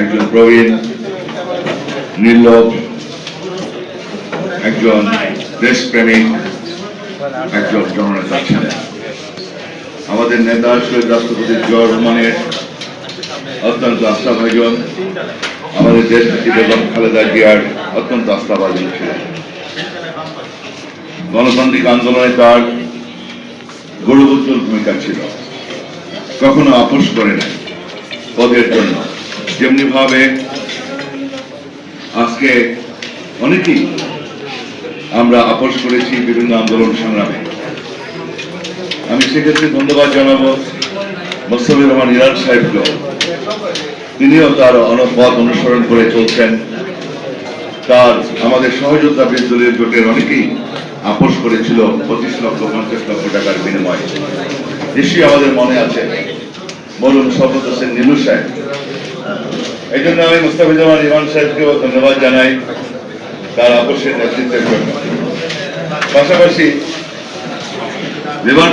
একজন প্রবীণ নির্লোভ একজন দেশপ্রেমিক, একজন জননেতা ছিলেন। আমাদের নেতা শহীদ রাষ্ট্রপতি জিয়াউর রহমানের অত্যন্ত আস্থাভাজন, আমাদের দেশ বেগম খালেদা জিয়ার অত্যন্ত আস্থাভাজন ছিলেন। গণতান্ত্রিক আন্দোলনে তার গৌরবোজ্জ্বল ভূমিকা ছিল। কখনো আপোষ করে নাই। পদের জন্য। যেমনি ভাবে আজকে অনেকেই আমরা আপোষ করেছি বিভিন্ন আন্দোলন সংগ্রামে। আমি সেক্ষেত্রে ধন্যবাদ জানাব মোস্তফির রহমান ইরান সাহেবকে তিনিও তার অনপথ অনুসরণ করে চলছেন। তার আমাদের সহযোদ্ধা বিদ্যালয়ের জোটের অনেকেই আপোষ করেছিল পঁচিশ লক্ষ, পঞ্চাশ লক্ষ টাকার বিনিময়ে। নিশ্চয়ই আমাদের মনে আছে বলুন শপথ হোসেন নীলু সাহেব। এই জন্য আমি মুস্তাফিজামান ইমান সাহেবকেও ধন্যবাদ জানাই তার আপোষের নেতৃত্বের জন্য। পাশাপাশি লেবার